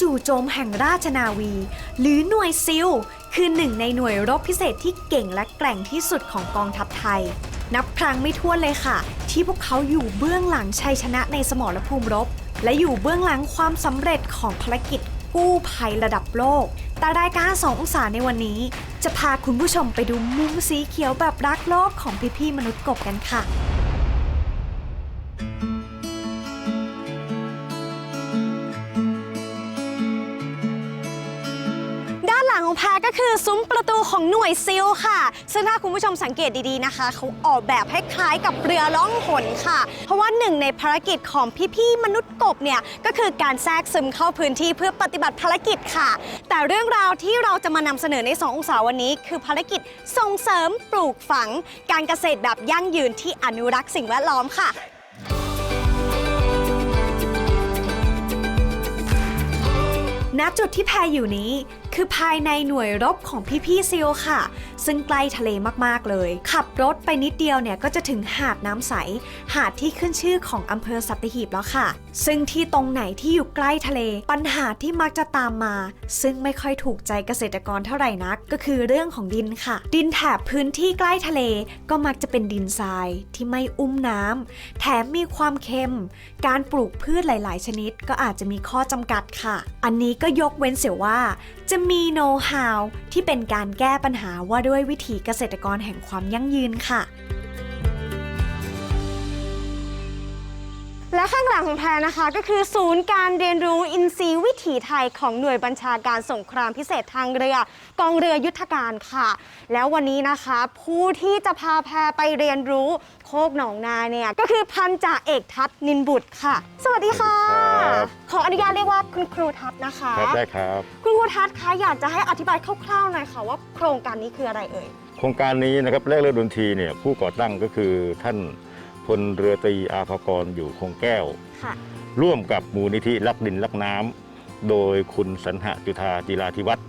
จู่โจมแห่งราชนาวี หรือหน่วยซิล คือหนึ่งในหน่วยรบพิเศษที่เก่งและแกร่งที่สุดของกองทัพไทย นับครั้งไม่ถ้วนเลยค่ะ ที่พวกเขาอยู่เบื้องหลังชัยชนะในสมรภูมิรบ และอยู่เบื้องหลังความสำเร็จของภารกิจกู้ภัยระดับโลก แต่รายการ2องศาในวันนี้ จะพาคุณผู้ชมไปดูมุมสีเขียวแบบรักโลกของพี่ๆมนุษย์กบกันค่ะ คือซุ้มประตูของหน่วยซิลค่ะ ซึ่งถ้าคุณผู้ชมสังเกตดีๆนะคะ เขาออกแบบให้คล้ายกับเรือล่องหนค่ะ เพราะว่าหนึ่งในภารกิจของพี่ๆมนุษย์กบเนี่ยก็คือการแทรกซึมเข้าพื้นที่เพื่อปฏิบัติภารกิจค่ะ แต่เรื่องราวที่เราจะมานำเสนอใน 2 องศาวันนี้ คือภารกิจส่งเสริมปลูกฝัง การเกษตรแบบยั่งยืนที่อนุรักษ์สิ่งแวดล้อมค่ะณจุดที่แพรอยู่นี้คือภายในหน่วยรบของพี่ๆซิลค่ะ ซึ่งใกล้ทะเลมากๆเลย ขับรถไปนิดเดียวเนี่ยก็จะถึงหาดน้ำใส หาดที่ขึ้นชื่อของอำเภอสัตหีบแล้วค่ะ ซึ่งที่ตรงไหนที่อยู่ใกล้ทะเล ปัญหาที่มักจะตามมา ซึ่งไม่ค่อยถูกใจเกษตรกรเท่าไหร่นัก ก็คือเรื่องของดินค่ะ ดินแถบพื้นที่ใกล้ทะเลก็มักจะเป็นดินทรายที่ไม่อุ้มน้ำแถมมีความเค็ม การปลูกพืชหลาย ๆ ชนิดก็อาจจะมีข้อจำกัดค่ะ อันนี้ก็ยกเว้นเสียว่า จะมีโน้ตฮาวที่เป็นการแก้ปัญหาว่าด้วยวิถีเกษตรกรแห่งความยั่งยืนค่ะ และข้างหลังของแพรนะคะ ก็คือศูนย์การเรียนรู้อินทรีย์วิถีไทยของหน่วยบัญชาการสงครามพิเศษทางเรือ กองเรือยุทธการค่ะ แล้ววันนี้นะคะ ผู้ที่จะพาแพรไปเรียนรู้โคกหนองนาเนี่ยก็คือพันจ่าเอกทัศน์นินบุตรค่ะ สวัสดีค่ะ ครับ ขออนุญาตเรียกว่าคุณครูทัศน์นะคะ ครับได้ครับ คุณครูทัศน์คะอยากจะให้อธิบายคร่าวๆหน่อยค่ะว่าโครงการนี้คืออะไรเอ่ย โครงการนี้นะครับแรกเริ่มดนตรีเนี่ยผู้ก่อตั้งก็คือท่าน พลเรือตรีอาภากรอยู่คงแก้ว ค่ะ ร่วมกับมูลนิธิรักดินรักน้ำโดยคุณสันหจุธาจิราธิวัฒน์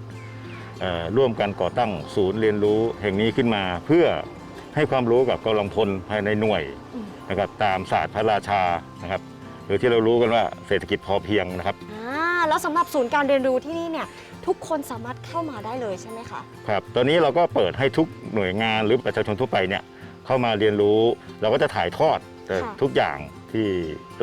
เอ่อร่วมกันก่อตั้งศูนย์เรียนรู้แห่งนี้ขึ้นมา เพื่อให้ความรู้กับกำลังพลภายในหน่วยอืม นะครับตามศาสตร์พระราชานะครับหรือที่เรารู้กันว่าเศรษฐกิจพอเพียงนะครับอ่าแล้วสำหรับศูนย์การเรียนรู้ที่นี่เนี่ย ทุกคนสามารถเข้ามาได้เลยใช่ไหมคะ ครับตอนนี้เราก็เปิดให้ทุกหน่วยงานหรือประชาชนทั่วไปเนี่ย เข้ามาเรียนรู้ เราก็จะถ่ายทอดแต่ค่ะทุกอย่างที่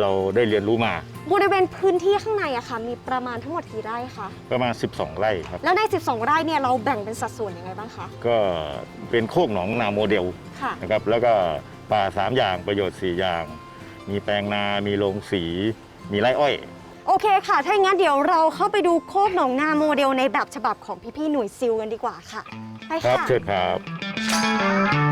เราได้เรียนรู้มา บริเวณพื้นที่ข้างในอะค่ะมีประมาณทั้งหมดกี่ไร่คะประมาณ 12 ไร่ครับ แล้วใน 12 ไร่เนี่ยเราแบ่งเป็นสัดส่วนยังไงบ้างคะก็เป็นโคกหนองนาโมเดลค่ะนะครับแล้วก็ป่า 3 อย่างประโยชน์ 4 อย่าง มีแปลงนา มีโรงสี มีไร่อ้อย โอเคค่ะ ถ้าอย่างนั้นเดี๋ยวเราเข้าไปดูโคกหนองนาโมเดลในแบบฉบับของพี่ๆหน่วยซิลกันดีกว่าค่ะไปครัค่ะเชิญครับ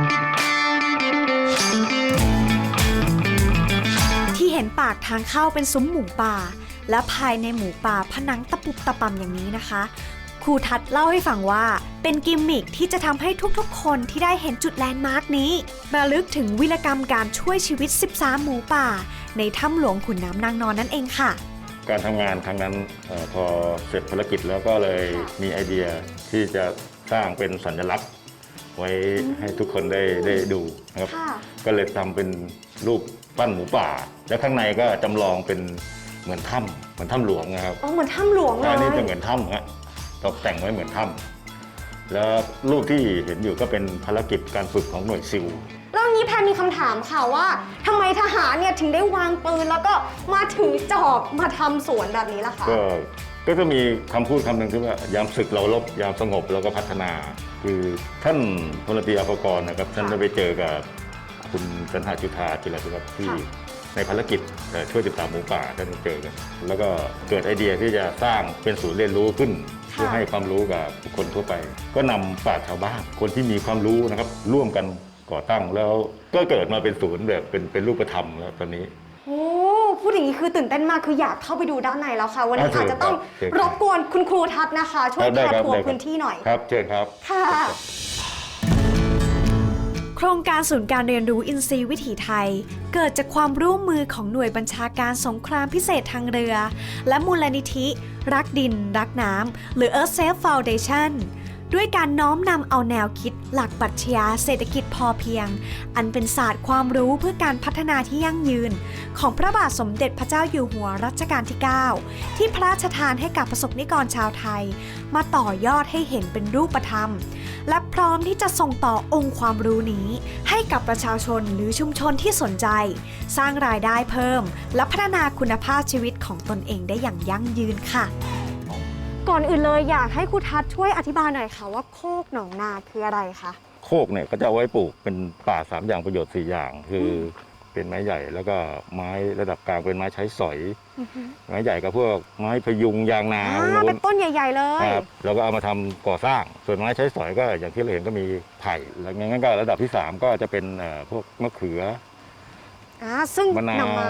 เห็นปากทางเข้าเป็นซุ้มหมูป่า และภายในหมูป่าผนังตะปุบตะปำอย่างนี้นะคะครูทัศน์เล่าให้ฟังว่าเป็นกิมมิคที่จะทำให้ทุกๆ คนที่ได้เห็นจุดแลนด์มาร์กนี้ระลึกถึงวิรกรรมการช่วยชีวิต 13 หมูป่า ในถ้ำหลวงขุนน้ำนางนอนนั่นเองค่ะ การทำงานครั้งนั้นเออพอเสร็จภารกิจแล้วก็เลยค่ะมีไอเดียที่จะสร้างเป็นสัญลักษณ์ ไว้ให้ทุกคนได้ได้ดูนะครับค่ะก็เลยทำเป็นรูป ปั้นหมูป่า แล้วข้างในก็จำลองเป็นเหมือนถ้ำเหมือนถ้ำหลวงนะครับอ๋อเหมือนถ้ำหลวงเลอันนี้ยจะเหมือนถ้ำฮะตกแต่งไว้เหมือนถ้ำแล้วรูปที่เห็นอยู่ก็เป็นภารกิจการฝึกของหน่วยซิล แล้วนี้แพนมีคำถามค่ะว่าทำไมทหารเนี่ยถึงได้วางปืนแล้วก็มาถือจอบมาทำสวนแบบนี้ล่ะคะ ก็ก็จะมีคำพูดคำหนึ่งที่ว่ายามศึกเราลบยามสงบเราก็พัฒนา คือท่านพลตรีอภกรนะครับท่านได้ไปเจอกับ คุณสันหาจุธาจิรธิวัฒน์ที่ค่ะในภารกิจเอ่อช่วยติดตามหมูป่าท่านไปเจอกันแล้วก็เกิดไอเดียที่จะสร้างเป็นศูนย์เรียนรู้ขึ้น เพื่อให้ความรู้กับบุคคลทั่วไป ก็นำปราชญ์ชาวบ้านคนที่มีความรู้นะครับ ร่วมกันก่อตั้งแล้วก็เกิดมาเป็นศูนย์แบบเป็นเป็นรูปธรรมแล้วตอนนี้โอ้พูดอย่างนี้คือตื่นเต้นมากคืออยากเข้าไปดูด้านในแล้วค่ะ วันนี้อะอาจจะต้องเชิญครับรบกวนคุณครูทัศน์นะคะ ช่วยได้พาครับทัวร์ได้ครับพื้นที่หน่อยครับเชิญครับค่ะโครงการศูนย์การเรียนรู้อินทรีย์วิถีไทย เกิดจากความร่วมมือของหน่วยบัญชาการสงครามพิเศษทางเรือ และมูลนิธิ รักดิน รักน้ำ หรือ Earth Safe Foundation ด้วยการน้อมนำเอาแนวคิด หลักปรัชญาเศรษฐกิจพอเพียง อันเป็นศาสตร์ความรู้เพื่อการพัฒนาที่ยั่งยืน ของพระบาทสมเด็จพระเจ้าอยู่หัวรัชกาลที่ 9 ที่พระราชทานให้กับประสบนิกรชาวไทย มาต่อยอดให้เห็นเป็นรูปธรรม และพร้อมที่จะส่งต่อองค์ความรู้นี้ ให้กับประชาชนหรือชุมชนที่สนใจ สร้างรายได้เพิ่ม และพัฒนาคุณภาพชีวิตของตนเองได้อย่างยั่งยืนค่ะก่อนอื่นเลยอยากให้ครูทัศน์ช่วยอธิบายหน่อยค่ะว่าโคกหนองนาคืออะไรคะ โคกเนี่ยก็จะเอาไว้ปลูกเป็นป่าสามอย่างประโยชน์สี่อย่าง คืออ เป็นไม้ใหญ่ แล้วก็ไม้ระดับกลางเป็นไม้ใช้สอย ไม้ใหญ่ก็พวกไม้พยุงยางนาอ่าโน้เป็นนต้นใหญ่ ๆ เลยครับแล้วก็เอามาทำก่อสร้าง ส่วนไม้ใช้สอยก็อย่างที่เราเห็นก็มีไผ่แล้วงั้นก็ระดับที่3ก็จะเป็นเอ่อพวกมะเขือ อ่าซึ่งมะนาว นำมา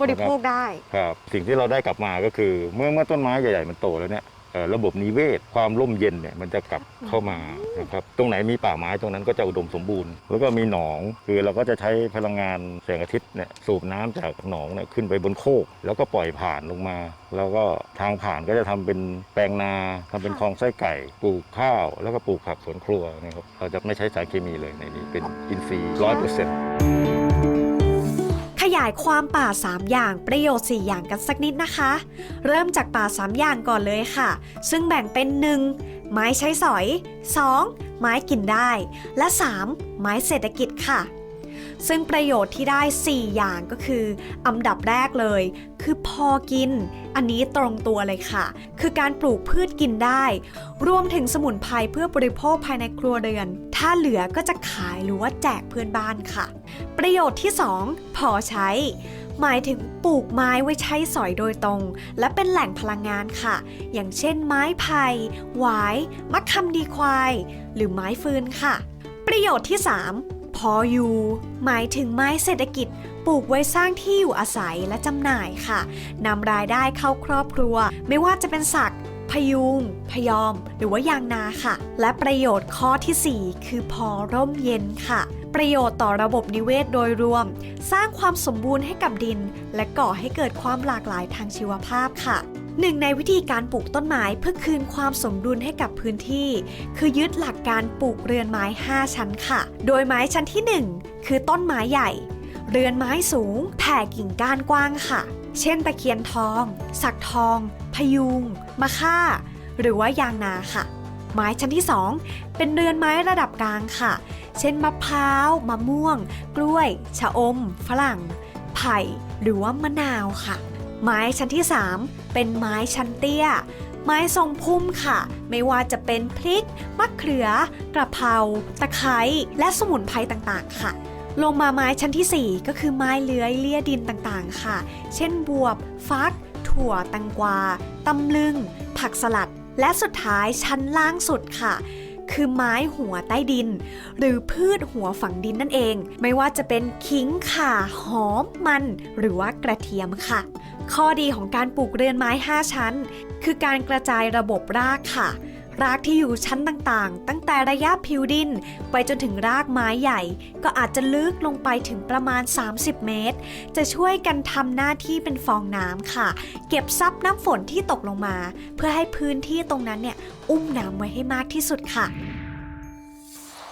บริโภคได้ ครับสิ่งที่เราได้กลับมาก็คือ เมื่อเมื่อต้นไม้ใหญ่ๆมันโตแล้วเนี่ยเอ่อ ระบบนิเวศ ความร่มเย็นเนี่ยมันจะกลับเข้ามานะครับตรงไหนมีป่าไม้ตรงนั้นก็จะอุดมสมบูรณ์ แล้วก็มีหนองคือเราก็จะใช้พลังงานแสงอาทิตย์เนี่ยสูบน้ำจากหนองเนี่ยขึ้นไปบนโคก แล้วก็ปล่อยผ่านลงมา แล้วก็ทางผ่านก็จะทำเป็นแปลงนาทำเป็นคลองไส้ไก่ปลูกข้าว แล้วก็ปลูกผักสวนครัวนะครับเราจะไม่ใช้สารเคมีเลยในนี้เป็นอินทรีย์ร้อยเปอร์เซ็นต์ายความป่า 3 อย่าง ประโยชน์ 4 อย่างกันสักนิดนะคะ เริ่มจากป่า 3 อย่างก่อนเลยค่ะ ซึ่งแบ่งเป็น 1. ไม้ใช้สอย 2. ไม้กินได้ และ 3. ไม้เศรษฐกิจค่ะ ซึ่งประโยชน์ที่ได้ 4 อย่างก็คืออันดับแรกเลย คือพอกิน อันนี้ตรงตัวเลยค่ะ คือการปลูกพืชกินได้ รวมถึงสมุนไพรเพื่อบริโภคภายในครัวเรือน ถ้าเหลือก็จะขายหรือว่าแจกเพื่อนบ้านค่ะ ประโยชน์ที่ 2 พอใช้ หมายถึงปลูกไม้ไว้ใช้สอยโดยตรง และเป็นแหล่งพลังงานค่ะ อย่างเช่น ไม้ไผ่หวายมะคำดีควาย หรือไม้ฟืนค่ะ ประโยชน์ที่ 3 พออยู่ หมายถึงไม้เศรษฐกิจปลูกไว้สร้างที่อยู่อาศัยและจำหน่ายค่ะนำรายได้เข้าครอบครัว ไม่ว่าจะเป็นสักพยุง พยอม หรือว่ายางนาค่ะ และประโยชน์ข้อทีสี่4 คือพอร่มเย็นค่ะ ประโยชน์ต่อระบบนิเวศโดยรวม สร้างความสมบูรณ์ให้กับดิน และก่อให้เกิดความหลากหลายทางชีวภาพค่ะ หนึ่งในวิธีการปลูกต้นไม้เพื่อคืนความสมดุลให้กับพื้นที่ คือยึดหลักการปลูกเรือนไม้ 5 ชั้นค่ะ โดยไม้ชั้นที่ 1 คือต้นไม้ใหญ่ เรือนไม้สูง แผ่กิ่งก้านกว้างค่ะ เช่นตะเคียนทอง สักทอง พยุง มะค่า หรือว่ายางนาค่ะ ไม้ชั้นที่ 2 เป็นเรือนไม้ระดับกลางค่ะ เช่นมะพร้าว มะม่วง กล้วย ชะอม ฝรั่ง ไผ่ หรือว่ามะนาวค่ะ ไม้ชั้นที่ 3 เป็นไม้ชั้นเตี้ย ไม้ทรงพุ่มค่ะ ไม่ว่าจะเป็นพริก มะเขือ กระเพรา ตะไคร้ และสมุนไพรต่างๆ ค่ะ ลงมาไม้ชั้นทีสี่4 ก็คือไม้เลื้อยเลี่ยดินต่างๆ ค่ะ เช่นบวบ ฟัก ถั่ว ตังกวา ตำลึง ผักสลัด และสุดท้ายชั้นล่างสุดค่ะ คือไม้หัวใต้ดิน หรือพืชหัวฝังดินนั่นเอง ไม่ว่าจะเป็นขิงข่าหอมมัน หรือว่ากระเทียมค่ะ ข้อดีของการปลูกเรือนไม้ 5 ชั้น คือการกระจายระบบรากค่ะ รากที่อยู่ชั้นต่างๆ ตั้งแต่ระยะผิวดิน ไปจนถึงรากไม้ใหญ่ ก็อาจจะลึกลงไปถึงประมาณ 30 เมตร จะช่วยกันทำหน้าที่เป็นฟองน้ำค่ะ เก็บซับน้ำฝนที่ตกลงมา เพื่อให้พื้นที่ตรงนั้นเนี่ยอุ้มน้ำไว้ให้มากที่สุดค่ะ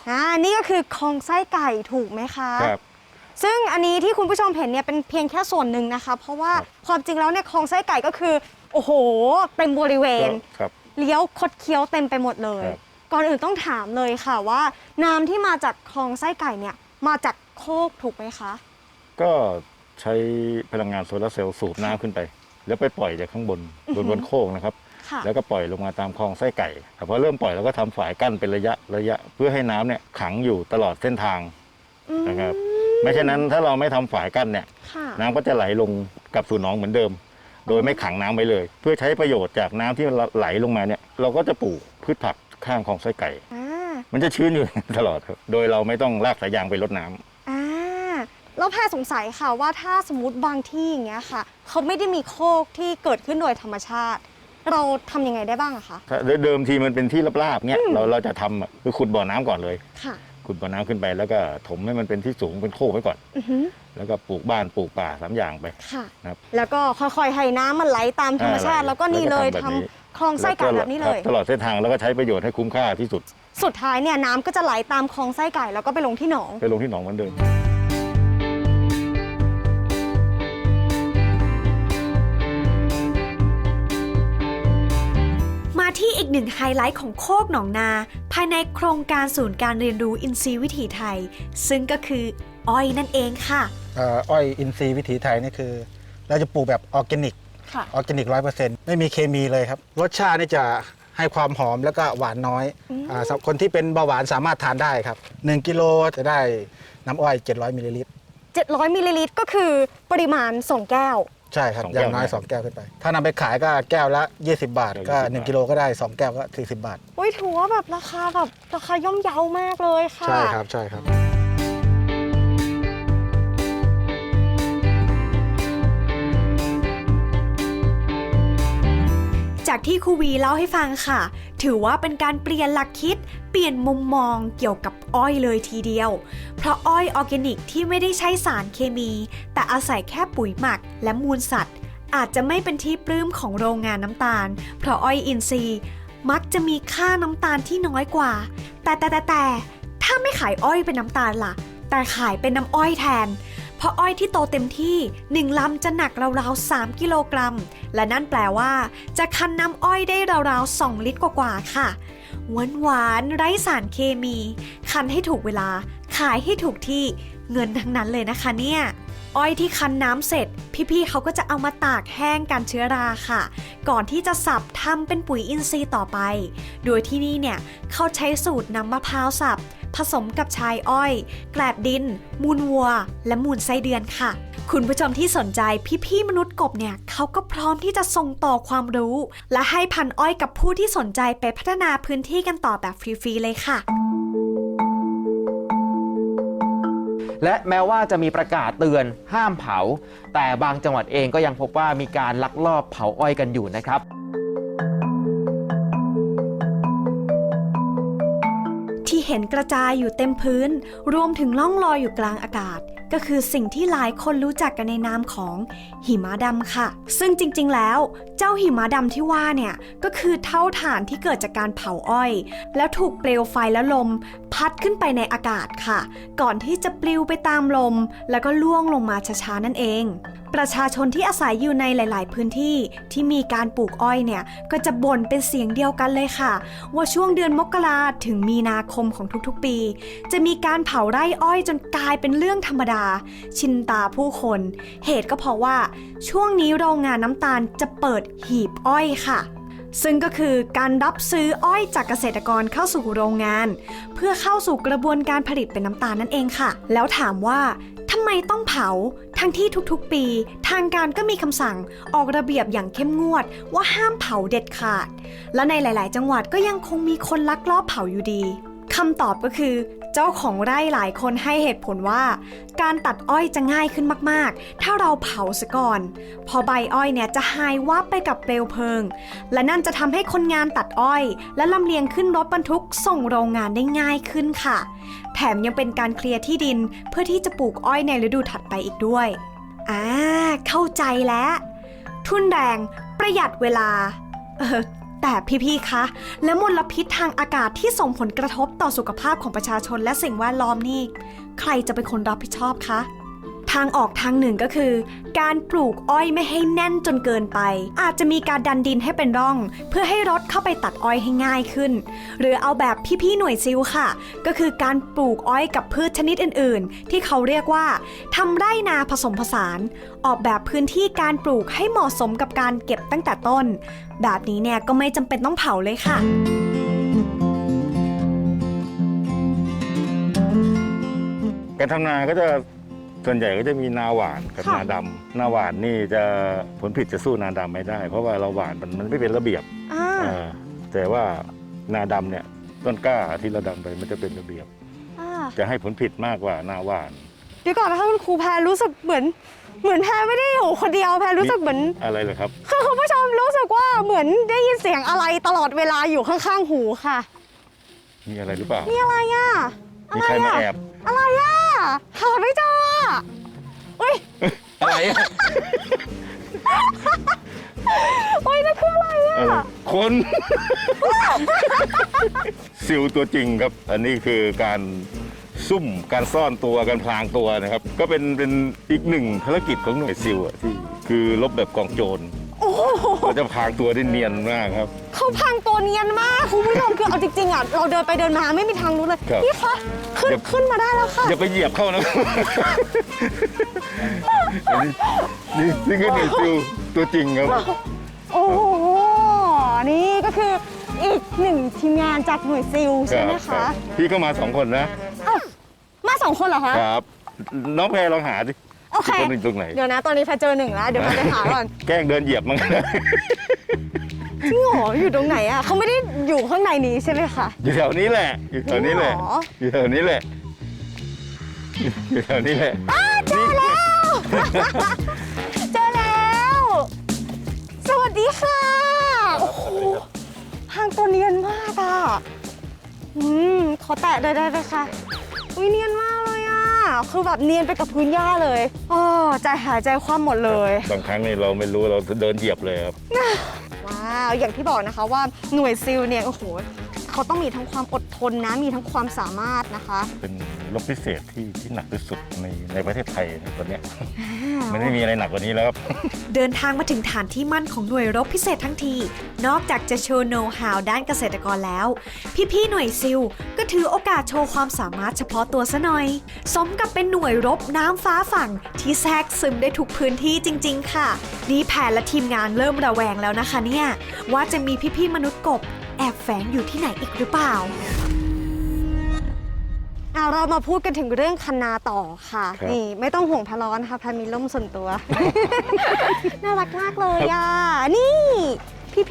อ่านี่ก็คือคลองไส้ไก่ถูกไหมคะครับ ซึ่งอันนี้ที่คุณผู้ชมเห็นเนี่ยเป็นเพียงแค่ส่วนหนึ่งนะคะ เพราะว่าครับความจริงแล้วเนี่ยคลองไส้ไก่ก็คือ โอ้โหเต็มบริเวณ ครับ เลี้ยวคดเคี้ยวเต็มไปหมดเลย ครับ ก่อนอื่นต้องถามเลยค่ะว่าน้ำที่มาจากคลองไส้ไก่เนี่ยมาจากโคกถูกไหมคะ ก็ใช้พลังงานโซลาร์เซลล์สูบน้ำขึ้นไป แล้วไปปล่อยจากข้างบนอือบหืนอบนโคกนะครับ ค่ะ แล้วก็ปล่อยลงมาตามคลองไส้ไก่แต่พอเริ่มปล่อยเราก็ทำฝายกั้นเป็นระยะระยะ เพื่อให้น้ำเนี่ยขังอยู่ตลอดเส้นทางอืมนะครับไม่เช่นนั้นถ้าเราไม่ทำฝายกั้นเนี่ย ค่ะ น้ำก็จะไหลลงกลับสู่หนองเหมือนเดิม โดยไม่ขังน้ำไว้เลย เพื่อใช้ประโยชน์จากน้ำที่ไหลลงมาเนี่ยเราก็จะปลูกพืชผักข้างคลองไส้ไก่อ่ามันจะชื้นอยู่ตลอดครับโดยเราไม่ต้องลากสายยางไปรดน้ำอ่าแล้วแพรสงสัยค่ะว่าถ้าสมมติบางที่อย่างเงี้ยค่ะ เขาไม่ได้มีโคกที่เกิดขึ้นโดยธรรมชาติ เราทำยังไงได้บ้างอะคะถ้าเดิมทีมันเป็นที่ราบๆเนี่ยเราเราจะทำอะคือขุดบ่อน้ำก่อนเลยค่ะ ขุดบ่อน้ำขึ้นไป แล้วก็ถมให้มันเป็นที่สูงเป็นโคกไว้ก่อนอือหือแล้วก็ปลูกบ้านปลูกป่าสามอย่างไปค่ะครับ แล้วก็ค่อยๆให้น้ำมันไหลตามธรรมชาติอ่าไหลแล้วก็นี่เลยแล้วก็ทำทำแบบนี้คลองไส้ไก่แบบนี้เลยครับตลอดเส้นทางแล้วก็ใช้ประโยชน์ให้คุ้มค่าที่สุด สุดท้ายเนี่ยน้ำก็จะไหลตามคลองไส้ไก่แล้วก็ไปลงที่หนอง ไปลงที่หนองเหมือนเดิม อีกหนึ่งไฮไลท์ของโคกหนองนา ภายในโครงการศูนย์การเรียนรู้อินทรีย์วิถีไทย ซึ่งก็คืออ้อยนั่นเองค่ะเอ่ออ้อยอินทรีย์วิถีไทยนี่คือ เราจะปลูกแบบออร์แกนิกค่ะ ออร์แกนิกร้อยเปอร์เซ็นต์ไม่มีเคมีเลยครับ รสชาตินี่จะให้ความหอมแล้วก็หวานน้อยอ่าสำหรับคนที่เป็นเบาหวานสามารถทานได้ครับ 1 กิโลจะได้น้ำอ้อย 700มิลลิลิตร700มิลลิลิตรก็คือปริมาณส่งแก้ว ใช่ครับ สองอแก้วย่างน้อย นะครับ2แก้วขึ้นไป ถ้านำไปขายก็แก้วละ 20 บาทแก้วละก็20 1กิโลก็ได้ 2 แก้วก็ 40 บาท อุ้ยถือว่าแบบราคาแบบราคาย่อมเยาวมากเลยค่ะ ใช่ครับ ใช่ครับ จากที่ครูวีเล่าให้ฟังค่ะ ถือว่าเป็นการเปลี่ยนหลักคิด เปลี่ยนมุมมองเกี่ยวกับอ้อยเลยทีเดียว เพราะอ้อยออร์แกนิกที่ไม่ได้ใช้สารเคมี แต่อาศัยแค่ปุ๋ยหมักและมูลสัตว์ อาจจะไม่เป็นที่ปลื้มของโรงงานน้ำตาล เพราะอ้อยอินทรีย์ มักจะมีค่าน้ำตาลที่น้อยกว่า แต่แต่แต่แต่ถ้าไม่ขายอ้อยเป็นน้ำตาลล่ะ แต่ขายเป็นน้ำอ้อยแทน เพราะอ้อยที่โตเต็มที่ 1 ลำจะหนักราวๆ 3 กิโลกรัม และนั่นแปลว่า จะคั้นน้ำอ้อยได้ราวๆ 2 ลิตรกว่าๆ ค่ะ หวานหวานๆไร้สารเคมี คั้นให้ถูกเวลา ขายให้ถูกที่ เงินทั้งนั้นเลยนะคะเนี่ย อ้อยที่คั้นน้ำเสร็จ พี่ๆเขาก็จะเอามาตากแห้งกันเชื้อราค่ะ ก่อนที่จะสับทำเป็นปุ๋ยอินทรีย์ต่อไป โดยที่นี่เนี่ยเขาใช้สูตรน้ำมะพร้าวสับ ผสมกับชายอ้อย แกลบดิน มูลวัว และมูลไส้เดือนค่ะ คุณผู้ชมที่สนใจพี่ๆมนุษย์กบเนี่ยเขาก็พร้อมที่จะส่งต่อความรู้ และให้พันอ้อยกับผู้ที่สนใจไปพัฒนาพื้นที่กันต่อแบบฟรีๆเลยค่ะ และแม้ว่าจะมีประกาศเตือนห้ามเผา แต่บางจังหวัดเองก็ยังพบว่ามีการลักลอบเผาอ้อยกันอยู่นะครับที่เห็นกระจายอยู่เต็มพื้น รวมถึงล่องลอยอยู่กลางอากาศ ก็คือสิ่งที่หลายคนรู้จักกันในนามของหิมะดำค่ะ ซึ่งจริงๆแล้ว เจ้าหิมะดำที่ว่าเนี่ย ก็คือเท่าฐานที่เกิดจากการเผาอ้อย แล้วถูกเปลวไฟและลม พัดขึ้นไปในอากาศค่ะ ก่อนที่จะปลิวไปตามลม แล้วก็ล่วงลงมาช้าๆนั่นเอง ประชาชนที่อาศัยอยู่ในหลาย ๆ พื้นที่ที่มีการปลูกอ้อยเนี่ย ก็จะบ่นเป็นเสียงเดียวกันเลยค่ะ ว่าช่วงเดือนมกราถึงมีนาคมของทุกๆปี จะมีการเผาไร่อ้อยจนกลายเป็นเรื่องธรรมดา ชินตาผู้คน เหตุก็เพราะว่า ช่วงนี้โรงงานน้ำตาลจะเปิดหีบอ้อยค่ะ ซึ่งก็คือการรับซื้ออ้อยจากเกษตรกรเข้าสู่โรงงาน เพื่อเข้าสู่กระบวนการผลิตเป็นน้ำตาลนั่นเองค่ะ แล้วถามว่าทำไมต้องเผา ทั้งที่ทุกๆ ปี ทางการก็มีคำสั่งออกระเบียบอย่างเข้มงวดว่าห้ามเผาเด็ดขาด และในหลาย ๆ จังหวัดก็ยังคงมีคนลักลอบเผาอยู่ดีคำตอบก็คือ เจ้าของไร่หลายคนให้เหตุผลว่า การตัดอ้อยจะง่ายขึ้นมากๆ ถ้าเราเผาซะก่อน พอใบอ้อยเนี่ยจะหายวับไปกับเปลวเพลิง และนั่นจะทำให้คนงานตัดอ้อย และลำเลียงขึ้นรถบรรทุกส่งโรงงานได้ง่ายขึ้นค่ะ แถมยังเป็นการเคลียร์ที่ดินเพื่อที่จะปลูกอ้อยในฤดูถัดไปอีกด้วยอ่าเข้าใจแล้ว ทุนแรงประหยัดเวลาเออ แต่พี่ๆ คะ แล้วมลพิษทางอากาศที่ส่งผลกระทบต่อสุขภาพของประชาชนและสิ่งแวดล้อมนี่ ใครจะเป็นคนรับผิดชอบคะ ทางออกทางหนึ่งก็คือ การปลูกอ้อยไม่ให้แน่นจนเกินไป อาจจะมีการดันดินให้เป็นร่อง เพื่อให้รถเข้าไปตัดอ้อยให้ง่ายขึ้น หรือเอาแบบพี่ๆหน่วยซิลค่ะ ก็คือการปลูกอ้อยกับพืชชนิดอื่น ๆ ที่เขาเรียกว่าทำไร่นาผสมผสาน ออกแบบพื้นที่การปลูกให้เหมาะสมกับการเก็บตั้งแต่ต้น แบบนี้เนี่ยก็ไม่จำเป็นต้องเผาเลยค่ะการทำนาก็จะ ส่วนใหญ่ก็จะมีนาหวานกับค่ะ นาดำนาหวานนี่จะผลผลิตจะสู้นาดำไม่ได้ เพราะว่าเราหวานมันมันไม่เป็นระเบียบอ่าเออแต่ว่านาดำเนี่ยต้นกล้าที่เราดำไปมันจะเป็นระเบียบ อ่าจะให้ผลผลิตมากกว่านาหวานเดี๋ยวก่อนนะคะคุณครูแพรรู้สึกเหมือน เหมือนแพรไม่ได้อยู่คนเดียวแพรรู้สึกเหมือนอะไรเลยครับ คือคุณผู้ชมรู้สึกว่าเหมือนได้ยินเสียงอะไรตลอดเวลาอยู่ข้างๆหูค่ะ มีอะไรหรือเปล่า มีอะไรอะมีใครมาแอบ อะไรอะหาไม่เจออะอุ้ยอะไรอะโอ้ยนั่นคืออะไรเอออะคน ซิลตัวจริงครับ อันนี้คือการซุ่มการซ่อนตัวการพลางตัวนะครับ ก็เป็นเป็นอีกหนึ่งภารกิจของหน่วยซิลอะที่คือลบแบบกองโจร โอ้โหเราจะพลางตัวได้เนียนมากครับ เขาพังตัวเนียนมากคุณผู้ชมคือเอาจริงๆอะเราเดินไปเดินมาไม่มีทางรู้เลยครับพี่คะขึ้นเดี๋ยวขึ้นมาได้แล้วค่ะ อย่าไปเหยียบเข้านะอันนี้นี่นี่คือหน่วยซิลตัวจริงครับ โอ้โห นี่ก็คืออีกหนึ่งทีมงานจากหน่วยซิลใช่ไหมรัคะบพี่เข้ามาสองคนนะ เอ้ามาสองคนเหรอคะ ครับ น้องแพรลองหาดิโอเคคนหนึ่งตรงไหนเดี๋ยวนะ ตอนนี้แพรเจอหนึ่งแล้ว เดี๋ยวแพรไปหาก่อน แกล้งเดินเหยียบมันก็ได้จริงเหรออยู่ตรงไหนอะเขาไม่ได้อยู่ข้างในนี้ใช่ไหมคะ อยู่แถวนี้แหละ อยู่แถวนี้แหละจริงเหรออยู่แถวนี้แหละ อยู่แถวนี้แหละเจอแล้ว เจอแล้ว สวัสดีค่ะ โอ้โหหางตัวเนียนมากอะ อืม ขอแตะได้ได้ไหมคะ อุ้ยเนียนมากเลยอะ คือแบบเนียนไปกับพื้นหญ้าเลยอ๋อใจหายใจคว่ำหมดเลย บางครั้งนี่เราไม่รู้เราเดินเหยียบเลยครับ ว้าว อย่างที่บอกนะคะว่าหน่วยซิลเนี่ย โอ้โห เขาต้องมีทั้งความอดทนนะ มีทั้งความสามารถนะคะ เป็นรบพิเศษที่ที่หนักที่สุดในในประเทศไทยในตอนเนี้ยมันไม่มีอะไรหนักกว่านี้แล้วครับ เดินทางมาถึงฐานที่มั่นของหน่วยรบพิเศษทั้งที นอกจากจะโชว์โน้ตฮาวด้านเกษตรกรแล้ว พี่ๆหน่วยซิล ก็ถือโอกาสโชว์ความสามารถเฉพาะตัวซะหน่อย สมกับเป็นหน่วยรบน้ำฟ้าฝั่ง ที่แทรกซึมได้ทุกพื้นที่จริง ๆ ค่ะ นี่แผนและทีมงานเริ่มระแวงแล้วนะคะเนี่ย ว่าจะมีพี่ๆมนุษย์กบ แอบแฝงอยู่ที่ไหนอีกหรือเปล่าอะเรามาพูดกันถึงเรื่องคันนาต่อค่ะ ครับนี่ ไม่ต้องห่วงพะร้อนนะคะพันมีล่มส่วนตัว น่ารักมากเลยอะ นี่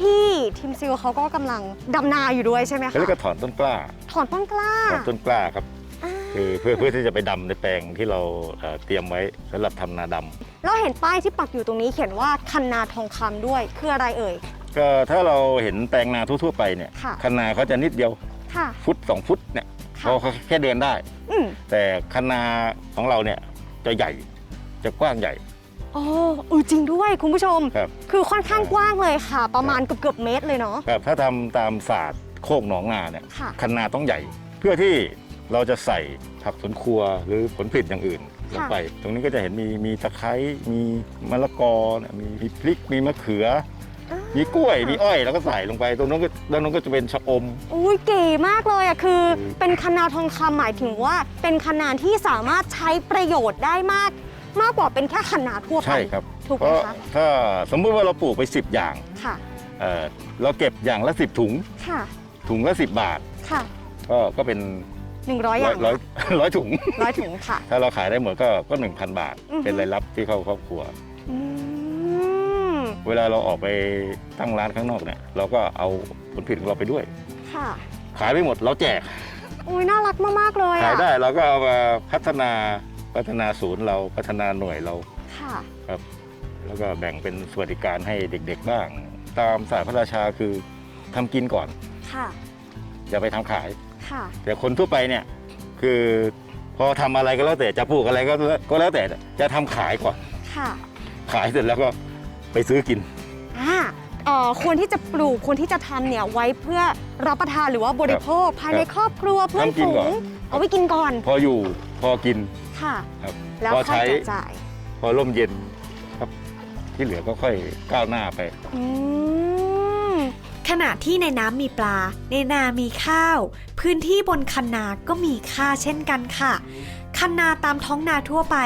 พี่ๆทีมซิลเขาก็กำลังดำนาอยู่ด้วยใช่ไหมเขาคะเรียกว่าถอนต้นกล้า ถอนต้นกล้าถอนต้นกล้าครับ อ่าคือเพื่อเพื่อที่จะไปดำในแปลงที่เราเอ่อเตรียมไว้สำหรับทำนาดำเราเห็นป้ายที่ปักอยู่ตรงนี้เขียนว่าคันนาทองคำด้วยคืออะไรเอ่ย ก็ถ้าเราเห็นแปลงนาทั่วๆไปเนี่ยค่ะคันนาเขาจะนิดเดียวค่ะ ฟุตสองฟุตเนี่ยค่ะเขาเขาแค่เดินได้ อืมแต่คันนาของเราเนี่ยจะใหญ่จะกว้างใหญ่ อ๋อเออจริงด้วยคุณผู้ชม ครับ คือค่อนข้างกว้างเลยค่ะ ประมาณเกือบเกือบๆเมตรเลยเนาะครับถ้าทำตามศาสตร์โคกหนองนาเนี่ยค่ะ คันนาต้องใหญ่ เพื่อที่เราจะใส่ผักสวนครัวหรือผลผลิตอย่างอื่นลงไป ตรงนี้ก็จะเห็นมีมีตะไคร้มีมะละกอเนี่ยมีมีพริกมีมะเขือ มีกล้วยมีอ้อยแล้วก็ใส่ลงไป ตรงนั้นก็ตรงนั้นก็จะเป็นชะอม อุ้ยเก๋มากเลยอะคืออืมเป็นคะนาทองคำหมายถึงว่า เป็นคะนาที่สามารถใช้ประโยชน์ได้มาก มากกว่าเป็นแค่คะนาทั่วไปใช่ครับถูกไหเพมราะคะถ้าสมมุติว่าเราปลูกไป 10 อย่างค่ะเอ่อเราเก็บอย่างละ 10 ถุง ค่ะถุงละ 10 บาท ค่ะก็ก็เป็นหนึ่งร้อยอร้อย่างยร้อยร้อยถุง ร้อยถุงค่ะ ถ้าเราขายได้หมดก็ก็ 1,000 บาท อือฮึ เป็นรายรับที่เข้าครอบครัวอืม เวลาเราออกไปตั้งร้านข้างนอกเนี่ยเราก็เอาผลผลิตของเราไปด้วย ค่ะ ขายไม่หมดเราแจก อุ้ยน่ารักมากๆเลยขายอะได้เราก็เอามาพัฒนาพัฒนาศูนย์เราพัฒนาหน่วยเรา ค่ะครับแล้วก็แบ่งเป็นสวัสดิการให้เด็กๆบ้าง ตามศาสตร์พระราชาคือทำกินก่อน ค่ะ อย่าไปทำขาย ค่ะ แต่คนทั่วไปเนี่ยคือพอทำอะไรก็แล้วแต่จะปลูกอะไรก็แล้วก็แล้วแต่จะทำขายก่อน ค่ะ ขายเสร็จแล้วก็ ไปซื้อกิน อ่าเอ่อควรที่จะปลูกควรที่จะทำเนี่ยไว้เพื่อรับประทานหรือว่าบริโภคภายในครอบครัวเพื่อนทำกินฝูก่อน งเอาไว้กินก่อนพออยู่พอกิน ค่ะ ครับแล้วพอค่อยใช้ แจกจ่ายพอร่มเย็นครับ ที่เหลือก็ค่อยก้าวหน้าไป อืมขณะที่ในน้ำมีปลา ในนามีข้าว พื้นที่บนคันนาก็มีค่าเช่นกันค่ะ คันนาตามท้องนาทั่วไป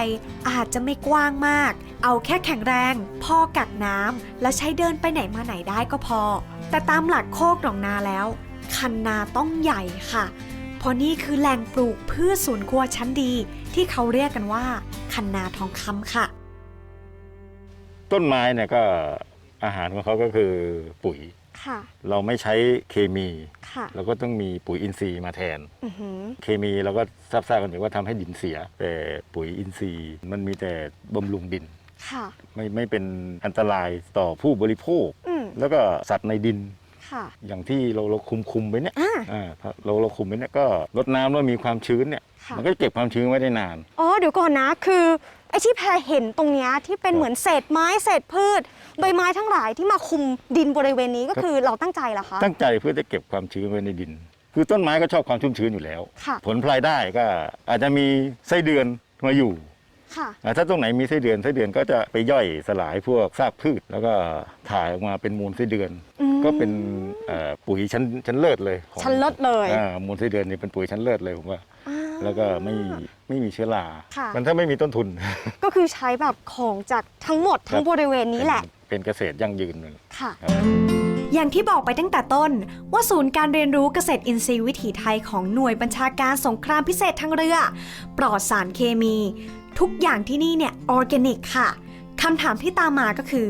อาจจะไม่กว้างมาก เอาแค่แข็งแรง พอกักน้ำและใช้เดินไปไหนมาไหนได้ก็พอ แต่ตามหลักโคกหนองนาแล้ว คันนาต้องใหญ่ค่ะ เพราะนี่คือแหล่งปลูกพืชสวนครัวชั้นดี ที่เขาเรียกกันว่า คันนาทองคำค่ะ ต้นไม้เนี่ยก็อาหารของเขาก็คือปุ๋ย ค่ะ เราไม่ใช้เคมีค่ะเราก็ต้องมีปุ๋ยอินทรีย์มาแทน อือหือเคมีเราก็ทราบๆกันอยู่ว่าทำให้ดินเสีย แต่ปุ๋ยอินทรีย์มันมีแต่บำรุงดิน ค่ะ ไม่ไม่เป็นอันตรายต่อผู้บริโภค อืมแล้วก็สัตว์ในดินค่ะ อย่างที่เราเราคุมคุมๆไว้เนี่ยอ่า อ่าถ้าเราเราคุมไว้เนี่ยก็ลดน้ำแล้วมีความชื้นเนี่ยค่ะ มันก็จะเก็บความชื้นไว้ได้นาน อ๋อเดี๋ยวก่อนนะคือไอ้ที่แพรเห็นตรงเนี้ยที่เป็นเหมือนเศษไม้เศษพืช ใบไม้ทั้งหลายที่มาคุมดินบริเวณนี้ก็คือเราตั้งใจเหรอคะ ตั้งใจเพื่อจะเก็บความชื้นไว้ในดิน คือต้นไม้ก็ชอบความชุ่มชื้นอยู่แล้ว ค่ะ ผลพลอยได้ก็อาจจะมีไส้เดือนมาอยู่ค่ะ อ่าถ้าตรงไหนมีไส้เดือนไส้เดือนก็จะไปย่อยสลายพวกซากพืช แล้วก็ถ่ายออกมาเป็นมูลไส้เดือน อืม ก็เป็นเอ่อปุ๋ยชั้นชั้นเลิศเลยของชั้นเลิศเลยอ่ามูลไส้เดือนนี่เป็นปุ๋ยชั้นเลิศเลยผมว่า อ่า แล้วก็ไม่ไม่มีเชื้อรา ค่ะ มันถ้าไม่มีต้นทุนก็คือใช้แบบของจากทั้งหมดทั้งบริเวณนี้แหละ เป็นเป็นเกษตรยั่งยืนเลยค่ะอย่างที่บอกไปตั้งแต่ต้น ว่าศูนย์การเรียนรู้เกษตรอินทรีย์วิถีไทยของหน่วยบัญชาการสงครามพิเศษทางเรือ ปลอดสารเคมี ทุกอย่างที่นี่เนี่ยออร์แกนิกค่ะคำถามที่ตามมาก็คือ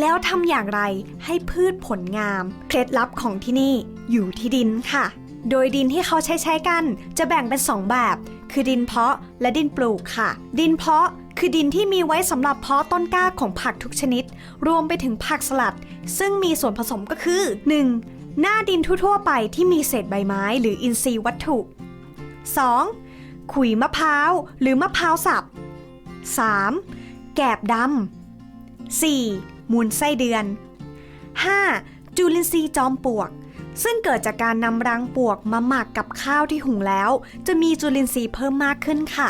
แล้วทำอย่างไรให้พืชผลงาม เคล็ดลับของที่นี่อยู่ที่ดินค่ะ โดยดินที่เขาใช้ใช้กัน จะแบ่งเป็น 2 แบบ คือดินเพาะและดินปลูกค่ะ ดินเพาะคือดินที่มีไว้สำหรับเพาะต้นกล้าของผักทุกชนิด รวมไปถึงผักสลัด ซึ่งมีส่วนผสมก็คือ 1. หน้าดินทั่วๆไปที่มีเศษใบไม้หรืออินทรีย์วัตถุ 2. ขุยมะพร้าวหรือมะพร้าวสับ 3. แกบดำ 4. มูลไส้เดือน 5. จุลินทรีย์จอมปลวก ซึ่งเกิดจากการนำรังปลวกมาหมักกับข้าวที่หุงแล้ว จะมีจุลินทรีย์เพิ่มมากขึ้นค่ะ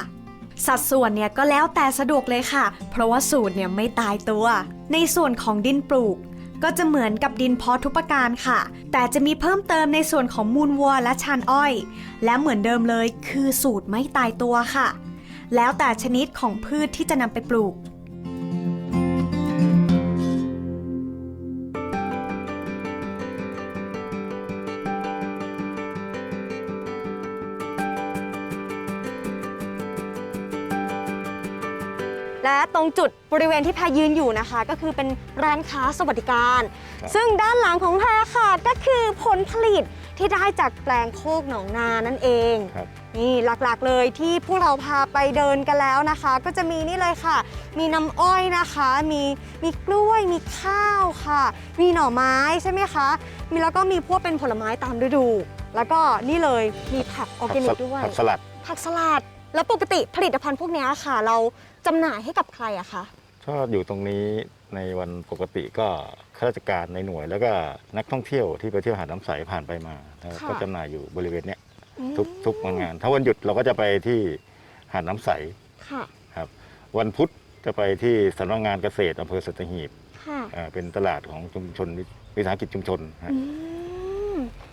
สัดส่วนเนี่ยก็แล้วแต่สะดวกเลยค่ะ เพราะว่าสูตรเนี่ยไม่ตายตัว ในส่วนของดินปลูก ก็จะเหมือนกับดินเพาะทุปการค่ะ แต่จะมีเพิ่มเติมในส่วนของมูลวัวและชานอ้อย และเหมือนเดิมเลยคือสูตรไม่ตายตัวค่ะ แล้วแต่ชนิดของพืชที่จะนำไปปลูก และตรงจุดบริเวณที่แพรยืนอยู่นะคะ ก็คือเป็นร้านค้าสวัสดิการ ครับ ซึ่งด้านหลังของแพรค่ะก็คือผลผลิตที่ได้จากแปลงโคกหนองนานั่นเอง ครับ นี่หลักๆเลยที่พวกเราพาไปเดินกันแล้วนะคะ ก็จะมีนี่เลยค่ะ มีน้ำอ้อยนะคะ มีมีกล้วยมีข้าวค่ะ มีหน่อไม้ใช่ไหมคะ มีแล้วก็มีพวกเป็นผลไม้ตามฤดู แล้วก็นี่เลยมีผักออร์แกนิกด้วยผักสลัดผักสลัด แล้วปกติผลิตภัณฑ์พวกเนี้ยค่ะ เราจำหน่ายให้กับใครอะคะถ้าอยู่ตรงนี้ในวันปกติก็ข้าราชการในหน่วย แล้วก็นักท่องเที่ยวที่ไปเที่ยวหาดน้ำใสผ่านไปมานะครับค่ะก็จำหน่ายอยู่บริเวณเนี้ยอืมทุกทุกวันงาน ถ้าวันหยุดเราก็จะไปที่หาดน้ำใสค่ะครับวันพุธจะไปที่สำนักงานเกษตรอำเภอสัตหีบค่ะอ่าเป็นตลาดของชุมชนวิสาหกิจชุมชนฮะ อืม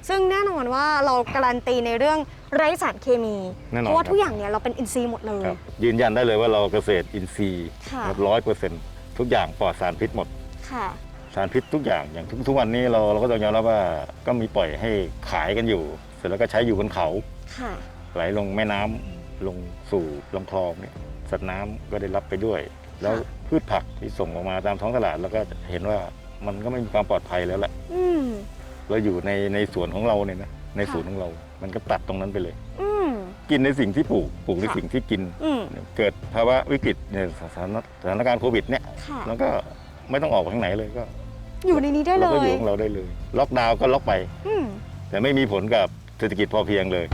ซึ่งแน่นอนว่าเราการันตีในเรื่องไร้สารเคมี แน่นอนเพราะว่าครับ ทุกอย่างเนี่ยเราเป็นอินทรีย์หมดเลย ครับยืนยันได้เลยว่าเราเกษตรอินทรีย์ค่ะ ร้อยเปอร์เซ็นต์ทุกอย่างปลอดสารพิษหมด ค่ะ สารพิษทุกอย่างอย่างทุกทุกวันนี้เราเราก็ต้องยอมรับว่าก็มีปล่อยให้ขายกันอยู่ เสร็จแล้วก็ใช้อยู่บนเขา ค่ะ ไหลลงแม่น้ำลงสู่ลำคลองเนี่ยสัตว์น้ำก็ได้รับไปด้วย แล้วพืชผักที่ส่งออกมาตามท้องตลาด แล้วก็เห็นว่ามันก็ไม่มีความปลอดภัยแล้วแหละ อืม เราอยู่ในในสวนของเราเนี่ยนะในค่ะสวนของเรา มันก็ตัดตรงนั้นไปเลย อืม กินในสิ่งที่ปลูกปลูกในค่ะ สิ่งที่กิน อืม เกิดภาวะวิกฤตเนี่ยสถานสถานการณ์โควิดเนี่ยค่ะแล้วก็ไม่ต้องออกไปข้างไหนเลยก็อยู่ในนี้ได้เลเราก็อยู่ยของเราได้เลย ล็อกดาวน์ก็ล็อกไป อืม แต่ไม่มีผลกับเศรษฐกิจพอเพียงเลย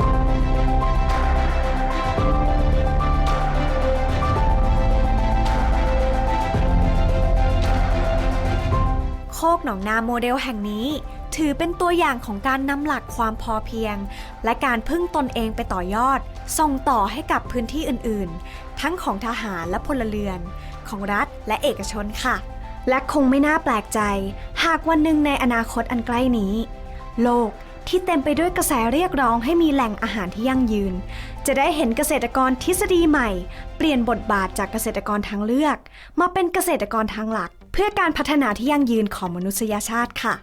โคกหนองนาโมเดลแห่งนี้ ถือเป็นตัวอย่างของการนำหลักความพอเพียง และการพึ่งตนเองไปต่อยอด ส่งต่อให้กับพื้นที่อื่นๆ ทั้งของทหารและพลเรือน ของรัฐและเอกชนค่ะ และคงไม่น่าแปลกใจ หากวันหนึ่งในอนาคตอันใกล้นี้ โลกที่เต็มไปด้วยกระแสเรียกร้องให้มีแหล่งอาหารที่ยั่งยืน จะได้เห็นเกษตรกรทฤษฎีใหม่ เปลี่ยนบทบาทจากเกษตรกรทางเลือก มาเป็นเกษตรกรทางหลัก เพื่อการพัฒนาที่ยั่งยืนของมนุษยชาติค่ะ